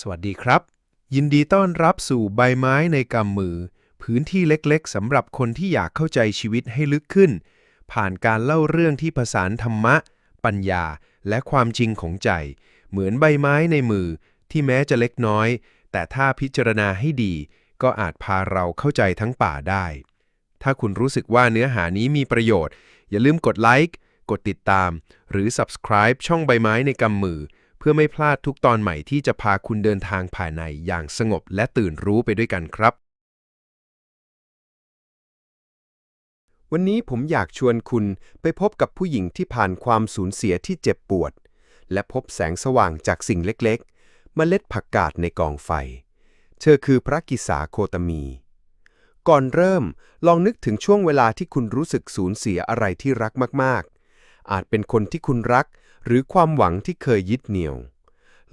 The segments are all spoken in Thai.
สวัสดีครับ ยินดีต้อนรับสู่ใบไม้ในกำมือ พื้นที่เล็กๆสำหรับคนที่อยากเข้าใจชีวิตให้ลึกขึ้น ผ่านการเล่าเรื่องที่ผสานธรรมะ ปัญญา และความจริงของใจ เหมือนใบไม้ในมือ ที่แม้จะเล็กน้อย แต่ถ้าพิจารณาให้ดี ก็อาจพาเราเข้าใจทั้งป่าได้ ถ้าคุณรู้สึกว่าเนื้อหานี้มีประโยชน์ อย่าลืมกดไลค์กดติดตาม หรือ subscribe ช่องใบไม้ในกำมือ เพื่อไม่พลาดทุกตอนใหม่ที่จะพาคุณเดินทางภายในอย่างสงบและตื่นรู้ไปด้วยกันครับ วันนี้ผมอยากชวนคุณไปพบกับผู้หญิงที่ผ่านความสูญเสียที่เจ็บปวด และพบแสงสว่างจากสิ่งเล็กๆเมล็ดผักกาดในกองไฟ เธอคือพระกิสาโคตมี ก่อนเริ่มลองนึกถึงช่วงเวลาที่คุณรู้สึกสูญเสียอะไรที่รักมากๆอาจเป็นคนที่คุณรัก หรือความหวังที่เคยยึดเหนี่ยว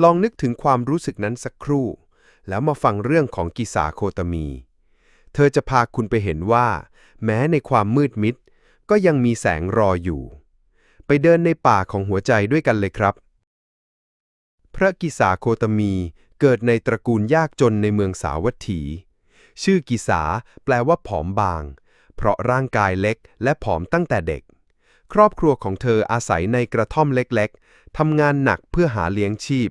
ลองนึกถึงความรู้สึกนั้นสักครู่ แล้วมาฟังเรื่องของกิสาโคตมี เธอจะพาคุณไปเห็นว่า แม้ในความมืดมิด ก็ยังมีแสงรออยู่ ไปเดินในป่าของหัวใจด้วยกันเลยครับ พระกิสาโคตมีเกิดในตระกูลยากจนในเมืองสาวัตถี ชื่อกิสาแปลว่าผอมบาง เพราะร่างกายเล็กและผอมตั้งแต่เด็ก ครอบครัวของเธออาศัยในกระท่อมเล็กๆ ทำงานหนักเพื่อหาเลี้ยงชีพ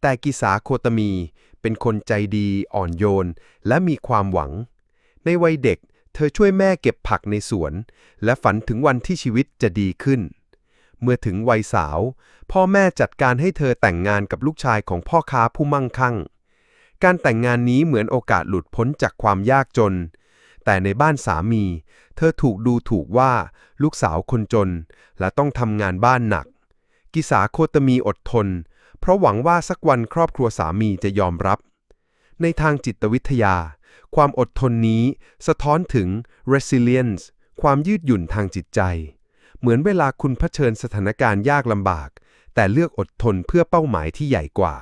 แต่กิสาโคตมี เป็นคนใจดีอ่อนโยน และมีความหวัง ในวัยเด็ก เธอช่วยแม่เก็บผักในสวน และฝันถึงวันที่ชีวิตจะดีขึ้น เมื่อถึงวัยสาว พ่อแม่จัดการให้เธอแต่งงานกับลูกชายของพ่อค้าผู้มั่งคั่ง การแต่งงานนี้เหมือนโอกาสหลุดพ้นจากความยากจน แต่ในบ้านสามี เธอถูกดูถูกว่าลูกสาวคนจน และต้องทำงานบ้านหนัก กิสาโคตมีอดทน เพราะหวังว่าสักวันครอบครัวสามีจะยอมรับ ในทางจิตวิทยา ความอดทนนี้สะท้อนถึง resilience ความยืดหยุ่นทางจิตใจ เหมือนเวลาคุณเผชิญสถานการณ์ยากลำบาก แต่เลือกอดทนเพื่อเป้าหมายที่ใหญ่กว่า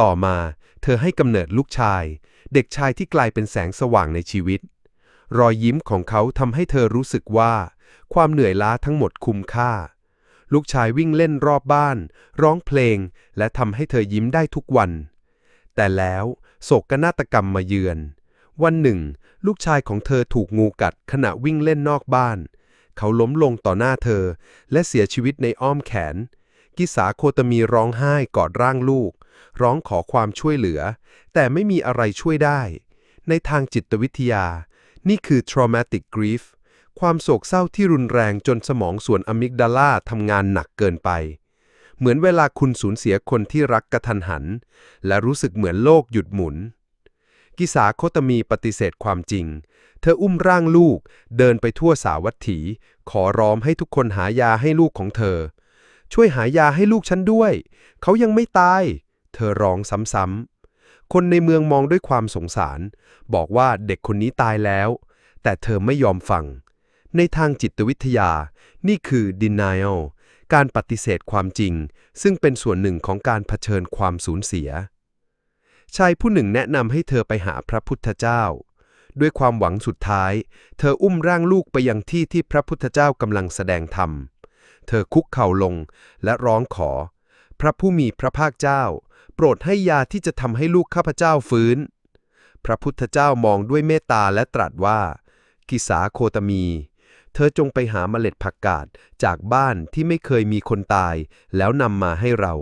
ต่อมา เธอให้กำเนิดลูกชาย เด็กชายที่กลายเป็นแสงสว่างในชีวิต รอยยิ้มของเขาทำให้เธอรู้สึกว่า ความเหนื่อยล้าทั้งหมดคุ้มค่า ลูกชายวิ่งเล่นรอบบ้าน ร้องเพลง และทำให้เธอยิ้มได้ทุกวัน แต่แล้วโศกนาฏกรรมมาเยือน วันหนึ่ง ลูกชายของเธอถูกงูกัดขณะวิ่งเล่นนอกบ้าน เขาล้มลงต่อหน้าเธอ และเสียชีวิตในอ้อมแขน กิสาโคตมีร้องไห้กอดร่างลูก ร้องขอความช่วยเหลือ แต่ไม่มีอะไรช่วยได้ ในทางจิตวิทยา นี่คือ traumatic grief ความโศกเศร้าที่รุนแรงจนสมองส่วนอะมิกดาลาทำงานหนักเกินไป เหมือนเวลาคุณสูญเสียคนที่รักกระทันหัน และรู้สึกเหมือนโลกหยุดหมุน กิสาโคตมีปฏิเสธความจริง เธออุ้มร่างลูก เดินไปทั่วสาวัตถี ขอร้องให้ทุกคนหายาให้ลูกของเธอ ช่วยหายาให้ลูกฉันด้วย เขายังไม่ตาย เธอร้องซ้ำๆ คนในเมืองมองด้วยความสงสาร บอกว่าเด็กคนนี้ตายแล้ว แต่เธอไม่ยอมฟัง ในทางจิตวิทยา นี่คือ denial การปฏิเสธความจริง ซึ่งเป็นส่วนหนึ่งของการเผชิญความสูญเสีย ชายผู้หนึ่งแนะนำให้เธอไปหาพระพุทธเจ้า ด้วยความหวังสุดท้าย เธออุ้มร่างลูกไปยังที่ที่พระพุทธเจ้ากำลังแสดงธรรม เธอคุกเข่าลงและร้องขอ พระผู้มีพระภาคเจ้า ปรดให้ยาที่จะทำให้ลูกข้าพเจ้าฟื้น พระพุทธเจ้ามองด้วยเมตตาและตรัสว่า กิสาโคตมี เธอจงไปหาเมล็ดผักกาดจากบ้านที่ไม่เคยมีคนตาย แล้วนำมาให้เรา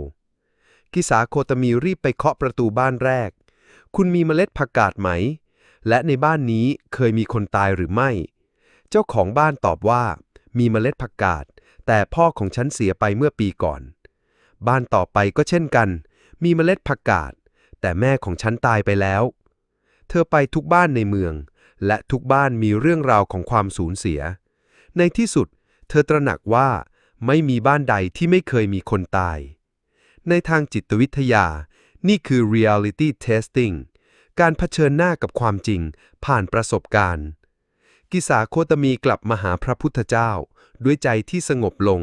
กิสาโคตมีรีบไปเคาะประตูบ้านแรก คุณมีเมล็ดผักกาดไหม และในบ้านนี้เคยมีคนตายหรือไม่ เจ้าของบ้านตอบว่า มีเมล็ดผักกาดแต่พ่อของฉันเสียไปเมื่อปีก่อน บ้านต่อไปก็เช่นกัน มีเมล็ดผักกาด แต่แม่ของฉันตายไปแล้ว เธอไปทุกบ้านในเมือง และทุกบ้านมีเรื่องราวของความสูญเสีย ในที่สุด เธอตระหนักว่าไม่มีบ้านใดที่ไม่เคยมีคนตาย ในทางจิตวิทยา นี่คือ reality testing การเผชิญหน้ากับความจริงผ่านประสบการณ์ กิสาโคตมีกลับมาหาพระพุทธเจ้า ด้วยใจที่สงบลง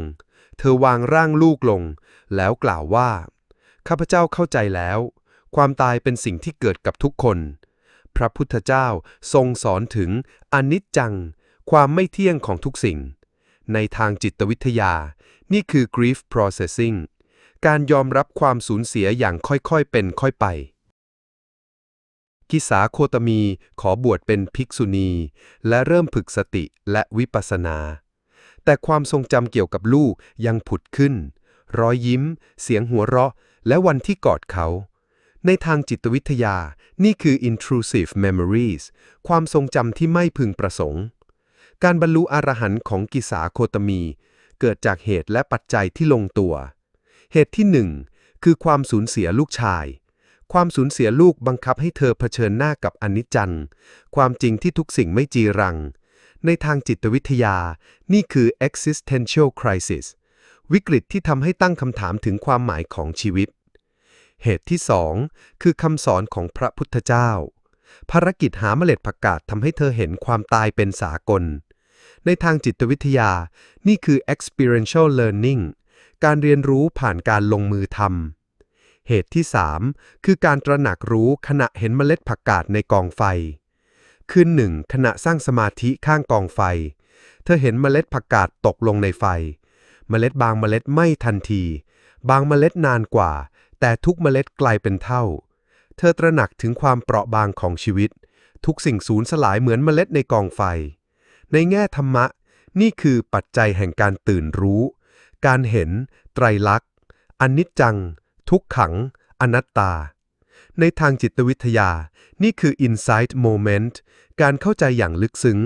เธอวางร่างลูกลง แล้วกล่าวว่า ข้าพเจ้าเข้าใจแล้ว ความตายเป็นสิ่งที่เกิดกับทุกคน พระพุทธเจ้าทรงสอนถึงอนิจจัง ความไม่เที่ยงของทุกสิ่ง ในทางจิตวิทยา นี่คือ grief processing การยอมรับความสูญเสียอย่างค่อยๆเป็นค่อยไปกิสาโคตมีขอบวชเป็นภิกษุณี และเริ่มฝึกสติและวิปัสสนา แต่ความทรงจำเกี่ยวกับลูกยังผุดขึ้น รอยยิ้ม เสียงหัวเราะ และวันที่กอดเขา ในทางจิตวิทยานี่คือ intrusive memories ความทรงจำที่ไม่พึงประสงค์ การบรรลุอรหันต์ของกิสาโคตมี เกิดจากเหตุและปัจจัยที่ลงตัว เหตุที่หนึ่งคือความสูญเสียลูกชาย ความสูญเสียลูกบังคับให้เธอเผชิญหน้ากับอนิจจัง ความจริงที่ทุกสิ่งไม่จีรัง ในทางจิตวิทยา นี่คือ existential crisis วิกฤตที่ทำให้ตั้งคำถามถึงความหมายของชีวิต เหตุที่สองคือคำสอนของพระพุทธเจ้า ภารกิจหาเมล็ดผักกาดทำให้เธอเห็นความตายเป็นสากล ในทางจิตวิทยา นี่คือ experiential learning การเรียนรู้ผ่านการลงมือทำเหตุที่3คือการตระหนักรู้ขณะเห็นเมล็ดผักกาดในกองไฟ คืนหนึ่งขณะสร้างสมาธิข้างกองไฟ เธอเห็นเมล็ดผักกาดตกลงในไฟ เมล็ดบางเมล็ดไหม้ทันที บางเมล็ดนานกว่า แต่ทุกเมล็ดกลายเป็นเท่า เธอตระหนักถึงความเปราะบางของชีวิต ทุกสิ่งสูญสลายเหมือนเมล็ดในกองไฟ ในแง่ธรรมะ นี่คือปัจจัยแห่งการตื่นรู้ การเห็น ไตรลักษณ์อนิจจัง ทุกขัง อนัตตา ในทางจิตวิทยา นี่คือ insight moment การเข้าใจอย่างลึกซึ้ง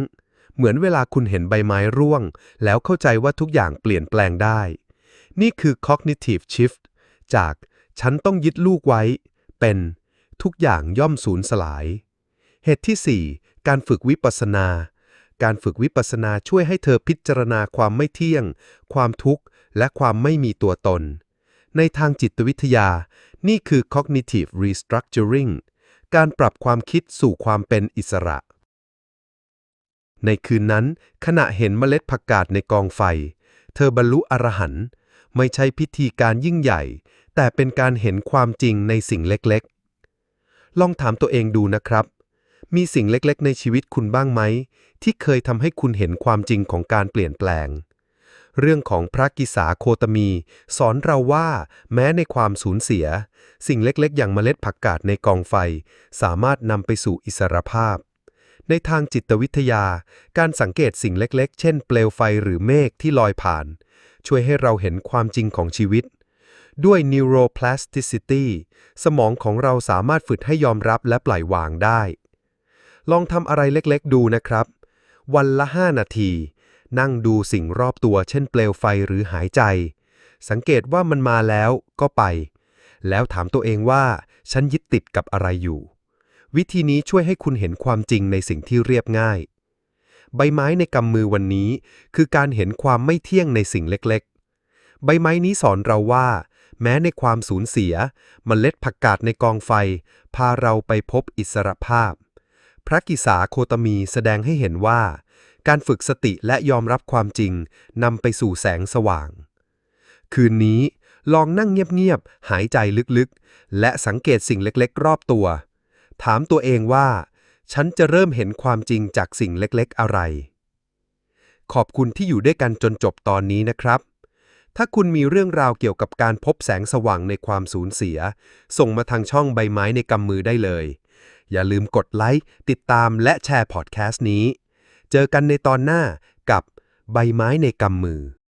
เหมือนเวลาคุณเห็นใบไม้ร่วง แล้วเข้าใจว่าทุกอย่างเปลี่ยนแปลงได้ นี่คือ cognitive shift จาก ฉันต้องยึดลูกไว้ เป็น ทุกอย่างย่อมสูญสลาย เหตุที่ 4 การฝึกวิปัสนา การฝึกวิปัสนาช่วยให้เธอพิจารณาความไม่เที่ยง ความทุกข์ และความไม่มีตัวตน ในทางจิตวิทยา นี่คือ cognitive restructuring การปรับความคิดสู่ความเป็นอิสระ ในคืนนั้น ขณะเห็นเมล็ดผักกาดในกองไฟ เธอบรรลุอรหันต์ไม่ใช่พิธีการยิ่งใหญ่ แต่เป็นการเห็นความจริงในสิ่งเล็กๆ ลองถามตัวเองดูนะครับ มีสิ่งเล็กๆ ในชีวิตคุณบ้างไหม ที่เคยทำให้คุณเห็นความจริงของการเปลี่ยนแปลง เรื่องของพระกิสาโคตมี สอนเราว่า แม้ในความสูญเสีย สิ่งเล็กๆ อย่างเมล็ดผักกาดในกองไฟ สามารถนำไปสู่อิสรภาพในทางจิตวิทยา การสังเกตสิ่งเล็กๆ เช่น เปลวไฟหรือเมฆที่ลอยผ่าน ช่วยให้เราเห็นความจริงของชีวิต ด้วย neuroplasticity สมองของเราสามารถฝึกให้ยอมรับและปล่อยวางได้ ลองทำอะไรเล็กๆ ดูนะครับ วันละ 5 นาที นั่งดูสิ่งรอบตัว เช่นเปลวไฟหรือหายใจ สังเกตว่ามันมาแล้วก็ไป แล้วถามตัวเองว่า ฉันยึดติดกับอะไรอยู่ วิธีนี้ช่วยให้คุณเห็นความจริงในสิ่งที่เรียบง่าย ใบไม้ในกำมือวันนี้ คือการเห็นความไม่เที่ยงในสิ่งเล็กๆ ใบไม้นี้สอนเราว่า แม้ในความสูญเสียมเมล็ดผักกาดในกองไฟ พาเราไปพบอิสรภาพ พระกิสาโคตมีแสดงให้เห็นว่า การฝึกสติและยอมรับความจริงนำไปสู่แสงสว่าง คืนนี้ลองนั่งเงียบๆ หายใจลึกๆ และสังเกตสิ่งเล็กๆ รอบตัว ถามตัวเองว่า ฉันจะเริ่มเห็นความจริงจากสิ่งเล็กๆ อะไร ขอบคุณที่อยู่ด้วยกันจนจบตอนนี้นะครับ ถ้าคุณมีเรื่องราวเกี่ยวกับการพบแสงสว่างในความสูญเสีย ส่งมาทางช่องใบไม้ในกำมือได้เลย อย่าลืมกดไลค์ ติดตามและแชร์พอดแคสต์นี้ เจอกันในตอนหน้ากับใบไม้ในกำมือ